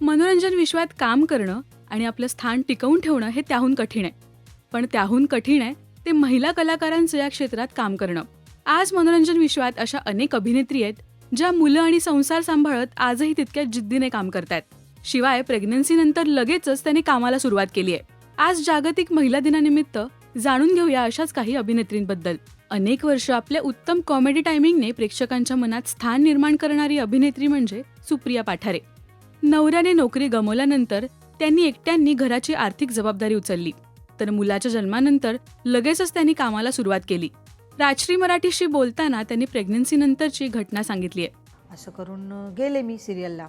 मनोरंजन विश्वात काम करणं आणि आपलं स्थान टिकवून ठेवणं हे त्याहून कठीण आहे. पण त्याहून कठीण आहे ते महिला कलाकारांचं या क्षेत्रात काम करणं. आज मनोरंजन विश्वात अशा अनेक अभिनेत्री आहेत ज्या मुलं आणि संसार सांभाळत आजही तितक्या जिद्दीने काम करतायत. शिवाय प्रेग्नन्सीनंतर लगेचच त्यांनी कामाला सुरुवात केली आहे. आज जागतिक महिला दिनानिमित्त जाणून घेऊया अशाच काही अभिनेत्रींबद्दल. अनेक वर्ष आपल्या उत्तम कॉमेडी टायमिंगने प्रेक्षकांच्या मनात स्थान निर्माण करणारी अभिनेत्री म्हणजे सुप्रिया पाठारे. नवऱ्याने नोकरी गमावल्यानंतर त्यांनी एकट्यांनी घराची आर्थिक जबाबदारी उचलली. तर मुलाच्या जन्मानंतर लगेचच त्यांनी कामाला सुरुवात केली. राजश्री मराठीशी बोलताना त्यांनी प्रेग्नन्सीनंतरची घटना सांगितली आहे. असं करून गेले मी सिरियलला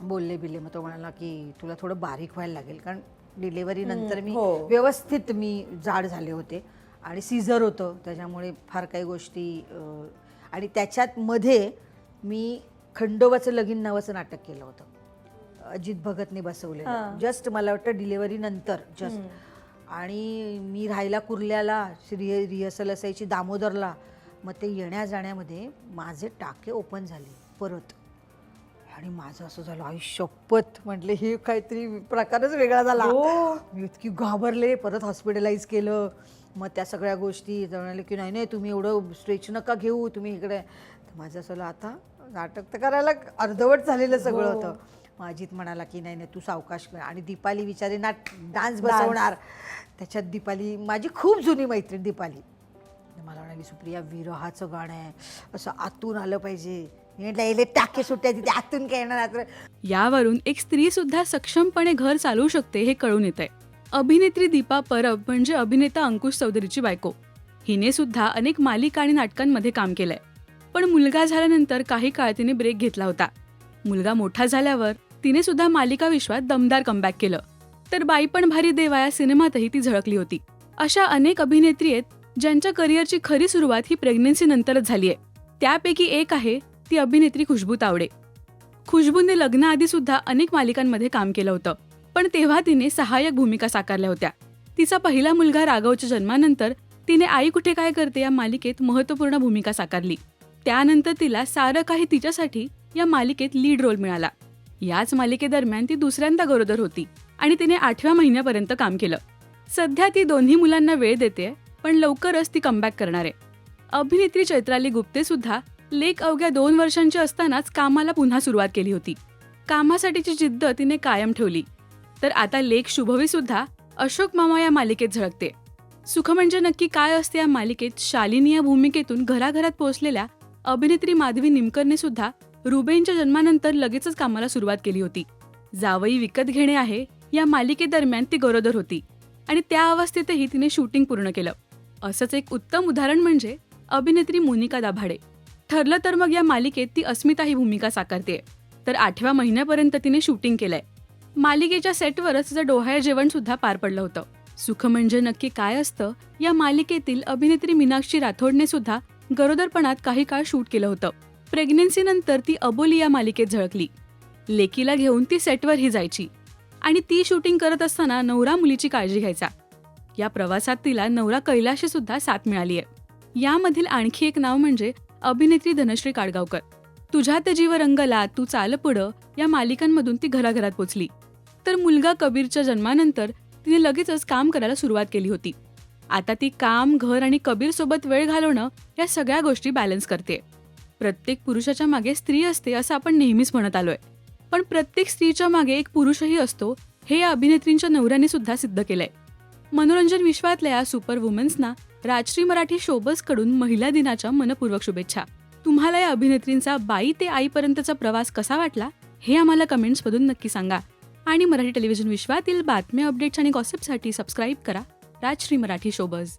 बोलले बिले मग तो म्हणाला की तुला थोडं बारीक व्हायला लागेल कारण डिलेवरी नंतर मी हो. व्यवस्थित मी जाड झाले होते आणि सीझर होतं. त्याच्यामुळे फार काही गोष्टी आणि त्याच्यात मध्ये मी खंडोबाचं लगीन नावाचं नाटक केलं होतं. अजित भगतने बसवलेलं हां. जस्ट मला वाटतं डिलेवरी नंतर जस्ट आणि मी राहायला कुर्ल्याला रिह रिहर्सल असायची दामोदरला. मग ते येण्या जाण्यामध्ये माझे टाके ओपन झाले परत. आणि माझं असं झालं आई शपथ. म्हटले हे काहीतरी प्रकारच वेगळा झाला. हो. मी इतकी घाबरले परत हॉस्पिटलाइज केलं. मग त्या सगळ्या गोष्टी ते म्हणाले की नाही नाही तुम्ही एवढं स्ट्रेच नका घेऊ तुम्ही इकडे. तर माझं असं झालं, आता नाटक तर करायला अर्धवट झालेलं सगळं हो. होतं. मग अजित म्हणाला की नाही नाही तू सावकाश कर आणि दीपाली विचारे ना डान्स बसवणार. त्याच्यात दीपाली माझी खूप जुनी मैत्रीण दीपाली. मला म्हणाली सुप्रिया विरहाचं गाणं आहे. असं आतून आलं पाहिजे. मी म्हटलं "एले टाके सुट्ट्या तिथे आतून काय येणार यावरून एक स्त्री सुद्धा सक्षमपणे घर चालवू शकते हे कळून येत आहे अभिनेत्री दीपा परब म्हणजे अभिनेता अंकुश चौधरीची बायको. हिने सुद्धा अनेक मालिका आणि नाटकांमध्ये काम केलंय. पण मुलगा झाल्यानंतर काही काळ तिने ब्रेक घेतला होता. मुलगा मोठा झाल्यावर तिने सुद्धा मालिका विश्वात दमदार कमबॅक केलं. तर बाई पण भारी देवा या सिनेमातही ती झळकली होती. अशा अनेक अभिनेत्री आहेत ज्यांच्या करिअरची खरी सुरुवात ही प्रेग्नन्सी नंतरच झाली आहे त्यापैकी एक आहे ती अभिनेत्री खुशबू तावडे. खुशबूने लग्नाआधी सुद्धा अनेक मालिकांमध्ये काम केलं होतं. पण तेव्हा तिने सहाय्यक भूमिका साकारल्या होत्या. तिचा पहिला मुलगा राघवच्या जन्मानंतर तिने आई कुठे काय करते या मालिकेत महत्त्वपूर्ण भूमिका साकारली. त्यानंतर तिला सारं काही तिच्यासाठी या मालिकेत लीड रोल मिळाला. याच मालिकेदरम्यान ती दुसऱ्यांदा गरोदर होती आणि तिने आठव्या महिन्यापर्यंत काम केलं. सध्या ती दोन्ही मुलांना वेळ देते पण लवकरच ती कमबॅक करणार. आहे अभिनेत्री चैत्राली गुप्ते सुद्धा लेक अवघ्या दोन वर्षांची असतानाच कामाला पुन्हा सुरुवात केली होती. कामासाठीची जिद्द तिने कायम ठेवली. तर आता लेख शुभवी सुद्धा अशोक मामा या मालिकेत झळकते. सुख म्हणजे नक्की काय असते या मालिकेत शालिनी या भूमिकेतून घराघरात पोहोचलेल्या अभिनेत्री माधवी निमकरने सुद्धा रुबेनच्या जन्मानंतर लगेचच कामाला सुरुवात केली होती. जावई विकत घेणे आहे या मालिकेदरम्यान ती गरोदर होती आणि त्या अवस्थेतही तिने शूटिंग पूर्ण केलं. असंच एक उत्तम उदाहरण म्हणजे अभिनेत्री मोनिका दाभाडे. ठरलं तर मग या मालिकेत ती अस्मिता ही भूमिका साकारते. तर आठव्या महिन्यापर्यंत तिने शूटिंग केलंय. मालिकेच्या सेटवरच तिचं डोहाळे जेवण सुद्धा पार पडलं होतं. सुख म्हणजे नक्की काय असतं या मालिकेतील अभिनेत्री मीनाक्षी राठोडने सुद्धा गरोदरपणात काही काळ शूट केलं होतं. प्रेग्नन्सीनंतर ती अबोली या मालिकेत झळकली. लेकीला घेऊन ती सेटवरही जायची. आणि ती शूटिंग करत असताना नवरा मुलीची काळजी घ्यायचा. या प्रवासात तिला नवरा कैलाशी सुद्धा साथ मिळाली आहे यामधील आणखी एक नाव म्हणजे अभिनेत्री धनश्री काडगावकर. तुझ्या तजीव रंगला तू चाल पुढं या मालिकांमधून ती घराघरात पोचली. तर मुलगा कबीरच्या जन्मानंतर तिने लगेचच काम करायला सुरुवात केली होती. आता ती काम घर आणि कबीरसोबत वेळ घालवणं या सगळ्या गोष्टी बॅलन्स करते प्रत्येक पुरुषाच्या मागे स्त्री असते असं आपण नेहमीच म्हणत आलोय. पण प्रत्येक स्त्रीच्या मागे एक पुरुषही असतो हे या अभिनेत्रींच्या नवऱ्याने सुद्धा सिद्ध केलंय. मनोरंजन विश्वातल्या या सुपर वुमन्सना राजश्री मराठी शोबसकडून महिला दिनाच्या मनपूर्वक शुभेच्छा. तुम्हाला या अभिनेत्रींचा बाई ते आईपर्यंतचा प्रवास कसा वाटला हे आम्हाला कमेंट्समधून नक्की सांगा. आणि मराठी टेलिव्हिजन विश्वातील बातम्या अपडेट्स आणि गॉसिपसाठी सबस्क्राईब करा राजश्री मराठी शोबज.